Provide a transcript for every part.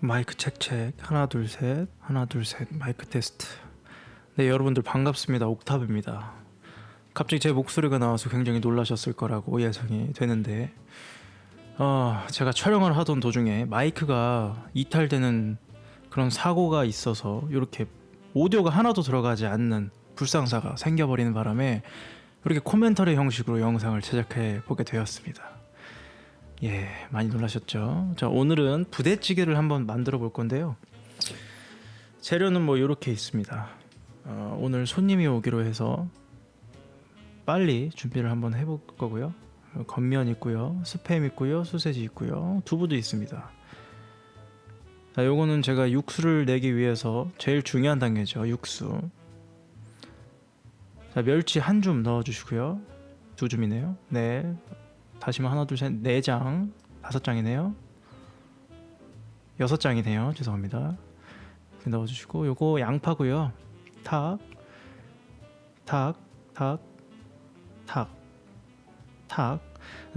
마이크 체크체크 하나 둘 셋. 하나 둘 셋. 마이크 테스트. 네 여러분들 반갑습니다. 옥탑입니다. 갑자기 제 목소리가 나와서 굉장히 놀라셨을 거라고 예상이 되는데 어, 제가 촬영을 하던 도중에 마이크가 이탈되는 그런 사고가 있어서 이렇게 오디오가 하나도 들어가지 않는 불상사가 생겨버리는 바람에 이렇게 코멘터리 형식으로 영상을 제작해 보게 되었습니다. 예, 많이 놀라셨죠? 자, 오늘은 부대찌개를 한번 만들어 볼 건데요. 재료는 뭐 이렇게 있습니다. 어, 오늘 손님이 오기로 해서 빨리 준비를 한번 해볼 거고요. 어, 겉면 있고요, 스팸 있고요, 소세지 있고요, 두부도 있습니다. 자, 요거는 제가 육수를 내기 위해서 제일 중요한 단계죠, 육수. 자, 멸치 한 줌 넣어주시고요. 두 줌이네요. 네, 다시마 하나 둘셋네 장, 다섯 장이네요. 여섯 장이네요. 죄송합니다. 넣어주시고 요거 양파고요. 탁, 탁, 탁, 탁, 탁.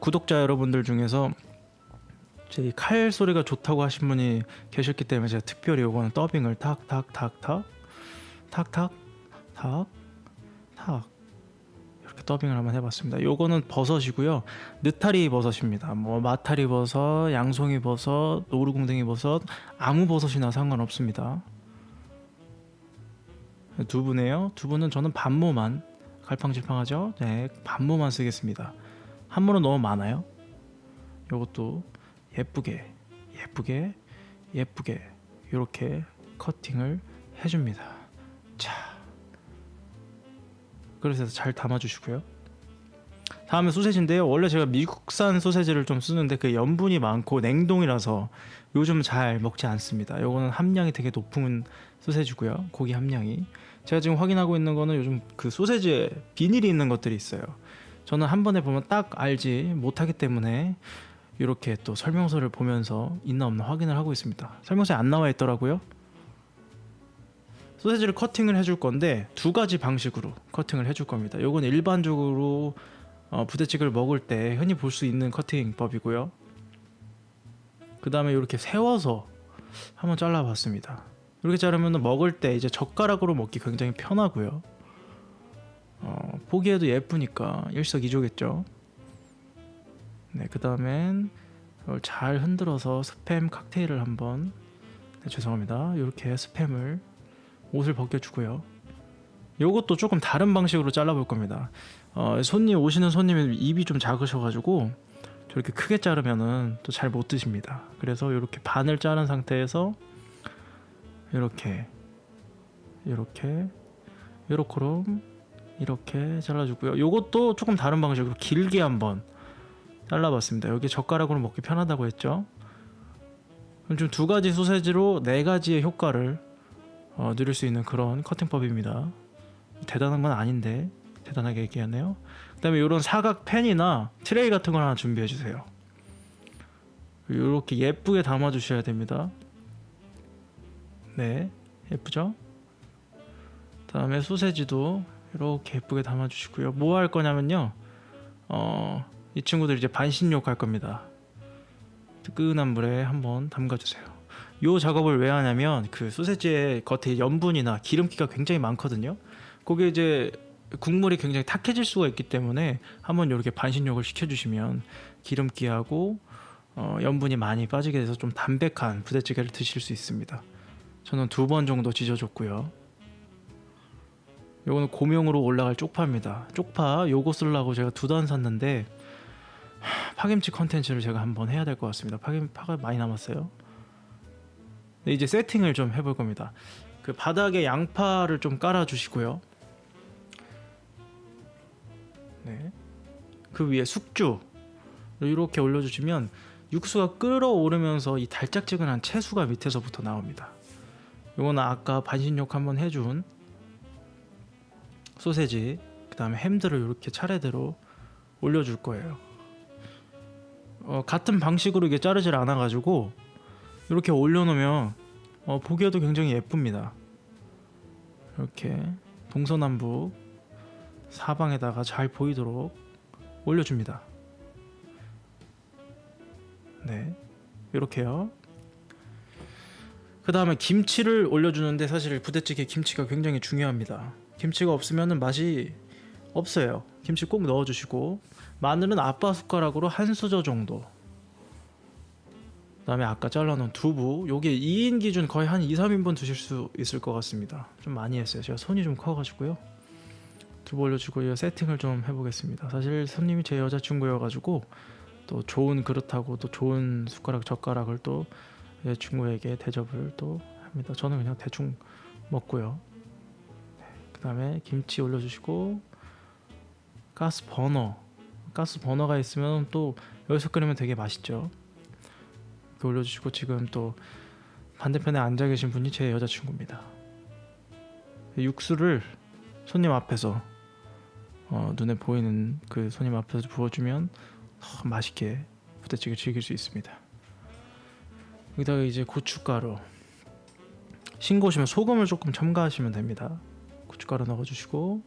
구독자 여러분들 중에서 제 칼 소리가 좋다고 하신 분이 계셨기 때문에 제가 특별히 요거는 더빙을 탁, 탁, 탁, 탁, 탁, 탁, 탁, 탁. 더빙을 한번 해봤습니다. 요거는 버섯이고요. 느타리 버섯입니다. 뭐 마타리 버섯, 양송이 버섯, 노루궁뎅이 버섯 아무 버섯이나 상관없습니다. 두부네요. 두부는 저는 반모만 갈팡질팡하죠. 네, 반모만 쓰겠습니다. 한 모는 너무 많아요. 요것도 예쁘게, 예쁘게, 예쁘게 이렇게 커팅을 해줍니다. 그릇에서 잘 담아주시고요. 다음에 소세지인데요. 원래 제가 미국산 소세지를 좀 쓰는데 그 염분이 많고 냉동이라서 요즘 잘 먹지 않습니다. 요거는 함량이 되게 높은 소세지고요. 고기 함량이. 제가 지금 확인하고 있는 거는 요즘 그 소세지에 비닐이 있는 것들이 있어요. 저는 한 번에 보면 딱 알지 못하기 때문에 이렇게 또 설명서를 보면서 있나 없나 확인을 하고 있습니다. 설명서에 안 나와 있더라고요. 소세지를 커팅을 해줄 건데 두 가지 방식으로 커팅을 해줄 겁니다. 요건 일반적으로 어, 부대찌개를 먹을 때 흔히 볼 수 있는 커팅법이고요. 그 다음에 이렇게 세워서 한번 잘라봤습니다. 이렇게 자르면 먹을 때 이제 젓가락으로 먹기 굉장히 편하고요. 어, 보기에도 예쁘니까 일석이조겠죠. 네, 그 다음엔 잘 흔들어서 스팸 칵테일을 한번 네, 죄송합니다. 이렇게 스팸을 옷을 벗겨주고요. 요것도 조금 다른 방식으로 잘라볼 겁니다. 어, 손님 오시는 손님이 입이 좀 작으셔가지고 저렇게 크게 자르면은 또 잘 못 드십니다. 그래서 이렇게 반을 자른 상태에서 이렇게 이렇게 요렇게로 이렇게 잘라주고요. 요것도 조금 다른 방식으로 길게 한번 잘라봤습니다. 여기 젓가락으로 먹기 편하다고 했죠. 좀두 가지 소세지로 네 가지의 효과를 어, 누릴 수 있는 그런 커팅법입니다. 대단한 건 아닌데 대단하게 얘기하네요. 그다음에 이런 사각 펜이나 트레이 같은 걸 하나 준비해 주세요. 이렇게 예쁘게 담아 주셔야 됩니다. 네, 예쁘죠? 다음에 소세지도 이렇게 예쁘게 담아 주시고요. 뭐 할 거냐면요. 어, 이 친구들 이제 반신욕 할 겁니다. 뜨끈한 물에 한번 담가 주세요. 요 작업을 왜 하냐면 그 소세지의 겉에 염분이나 기름기가 굉장히 많거든요. 거기에 이제 국물이 굉장히 탁해질 수가 있기 때문에 한번 이렇게 반신욕을 시켜주시면 기름기하고 어, 염분이 많이 빠지게 돼서 좀 담백한 부대찌개를 드실 수 있습니다. 저는 두 번 정도 지져줬고요. 요거는 고명으로 올라갈 쪽파입니다. 쪽파 요거 쓰려고 제가 두 단 샀는데 하, 파김치 컨텐츠를 제가 한번 해야 될 것 같습니다. 파김 파가 많이 남았어요. 네, 이제 세팅을 좀 해볼 겁니다. 그 바닥에 양파를 좀 깔아 주시고요. 네. 그 위에 숙주 이렇게 올려주시면 육수가 끓어오르면서 이 달짝지근한 채수가 밑에서부터 나옵니다. 이거는 아까 반신욕 한번 해준 소세지 그 다음에 햄들을 이렇게 차례대로 올려줄 거예요. 어, 같은 방식으로 이게 자르질 않아가지고 이렇게 올려놓으면 어, 보기에도 굉장히 예쁩니다. 이렇게 동서남북 사방에다가 잘 보이도록 올려줍니다. 네, 이렇게요. 그 다음에 김치를 올려주는데 사실 부대찌개 김치가 굉장히 중요합니다. 김치가 없으면 맛이 없어요. 김치 꼭 넣어주시고 마늘은 아빠 숟가락으로 한 수저 정도. 그다음에 아까 잘라놓은 두부 요게 2인 기준 거의 한 2, 3인분 드실 수 있을 것 같습니다. 좀 많이 했어요. 제가 손이 좀 커가지고요. 두부 올려주고 이 세팅을 좀 해보겠습니다. 사실 손님이 제 여자친구여가지고 또 좋은 그릇하고 또 좋은 숟가락 젓가락을 또 여자친구에게 대접을 또 합니다. 저는 그냥 대충 먹고요. 네, 그 다음에 김치 올려주시고 가스 버너 가스 버너가 있으면 또 여기서 끓이면 되게 맛있죠. 이렇게 올려주시고 지금 또 반대편에 앉아 계신 분이 제 여자친구입니다. 육수를 손님 앞에서 어, 눈에 보이는 그 손님 앞에서 부어주면 더 맛있게 부대찌개 즐길 수 있습니다. 여기다가 이제 고춧가루 싱거우시면 소금을 조금 첨가하시면 됩니다. 고춧가루 넣어주시고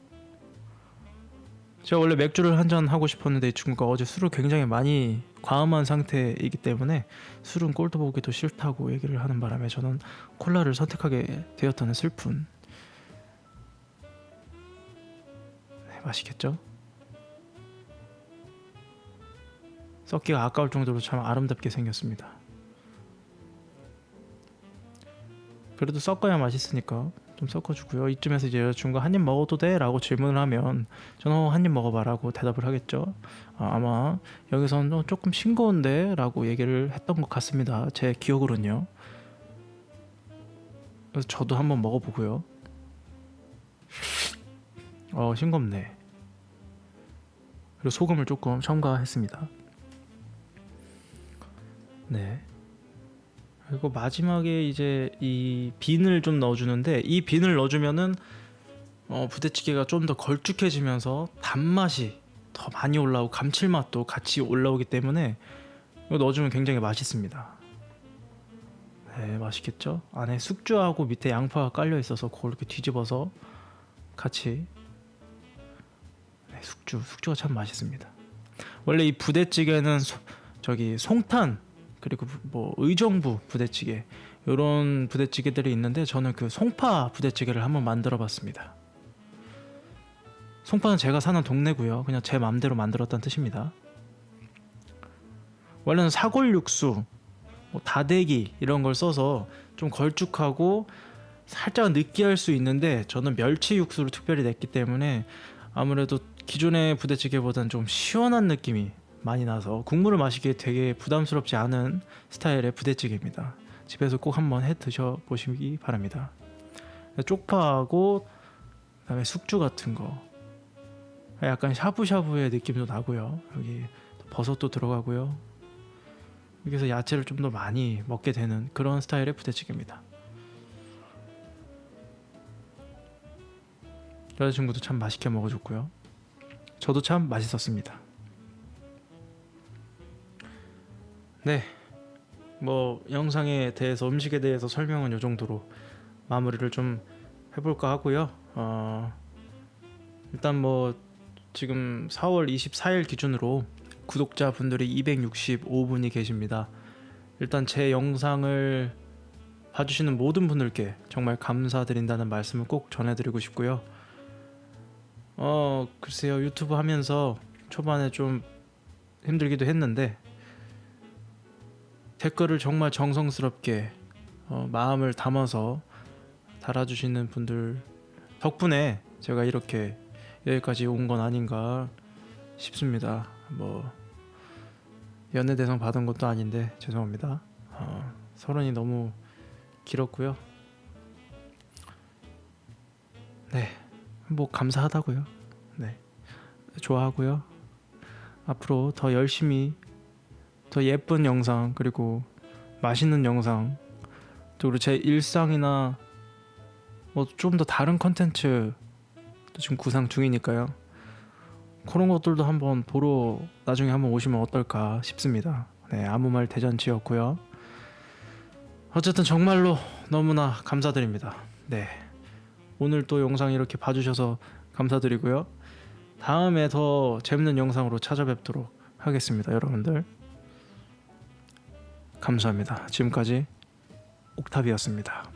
제가 원래 맥주를 한 잔 하고 싶었는데 이 친구가 어제 술을 굉장히 많이 과음한 상태이기 때문에 술은 꼴도 보기도 싫다고 얘기를 하는 바람에 저는 콜라를 선택하게 되었다는 슬픈 네, 맛있겠죠? 썩기가 아까울 정도로 참 아름답게 생겼습니다. 그래도 섞어야 맛있으니까 좀 섞어주고요. 이쯤에서 이제 여자친구가 한 입 먹어도 돼? 라고 질문을 하면 저는 어, 한입 먹어봐라고 대답을 하겠죠. 아, 마 여기서는 어, 조금 싱거운데? 라고 얘기를 했던 것 같습니다. 제 기억으로는요. 그래서 저도 한번 먹어보고요. 어 싱겁네. 그리고 소금을 조금 첨가했습니다. 네. 그리고 마지막에 이제 이 비늘 좀 넣어주는데 이 비늘 넣어주면은 어, 부대찌개가 좀 더 걸쭉해지면서 단맛이 더 많이 올라오고 감칠맛도 같이 올라오기 때문에 이거 넣어주면 굉장히 맛있습니다. 네, 맛있겠죠? 안에 숙주하고 밑에 양파가 깔려 있어서 그걸 이렇게 뒤집어서 같이 네, 숙주, 숙주가 참 맛있습니다. 원래 이 부대찌개는 소- 저기 송탄 그리고 뭐 의정부 부대찌개 이런 부대찌개들이 있는데 저는 그 송파 부대찌개를 한번 만들어봤습니다. 송파는 제가 사는 동네고요. 그냥 제 마음대로 만들었다는 뜻입니다. 원래는 사골 육수, 뭐 다대기 이런 걸 써서 좀 걸쭉하고 살짝 느끼할 수 있는데 저는 멸치 육수를 특별히 냈기 때문에 아무래도 기존의 부대찌개보다는 좀 시원한 느낌이 많이 나서 국물을 마시기에 되게 부담스럽지 않은 스타일의 부대찌개입니다. 집에서 꼭 한번 해 드셔 보시기 바랍니다. 쪽파하고 그다음에 숙주 같은 거 약간 샤브샤브의 느낌도 나고요. 여기 버섯도 들어가고요. 여기서 야채를 좀 더 많이 먹게 되는 그런 스타일의 부대찌개입니다. 여자친구도 참 맛있게 먹어줬고요. 저도 참 맛있었습니다. 네. 뭐 영상에 대해서 음식에 대해서 설명은 이 정도로 마무리를 좀 해볼까 하고요. 어, 일단 뭐 지금 4월 24일 기준으로 구독자 분들이 265분이 계십니다. 일단 제 영상을 봐주시는 모든 분들께 정말 감사드린다는 말씀을 꼭 전해드리고 싶고요. 어 글쎄요 유튜브 하면서 초반에 좀 힘들기도 했는데 댓글을 정말 정성스럽게 어, 마음을 담아서 달아주시는 분들 덕분에 제가 이렇게 여기까지 온 건 아닌가 싶습니다. 뭐 연애 대상 받은 것도 아닌데 죄송합니다. 어, 서론이 너무 길었고요. 네, 뭐 감사하다고요. 네, 좋아하고요. 앞으로 더 열심히 더 예쁜 영상 그리고 맛있는 영상 또 그리고 제 일상이나 뭐 좀 더 다른 컨텐츠 지금 구상 중이니까요. 그런 것들도 한번 보러 나중에 한번 오시면 어떨까 싶습니다. 네, 아무 말 대잔치였고요. 어쨌든 정말로 너무나 감사드립니다. 네. 오늘 또 영상 이렇게 봐주셔서 감사드리고요. 다음에 더 재밌는 영상으로 찾아뵙도록 하겠습니다, 여러분들. 감사합니다. 지금까지 옥탑이었습니다.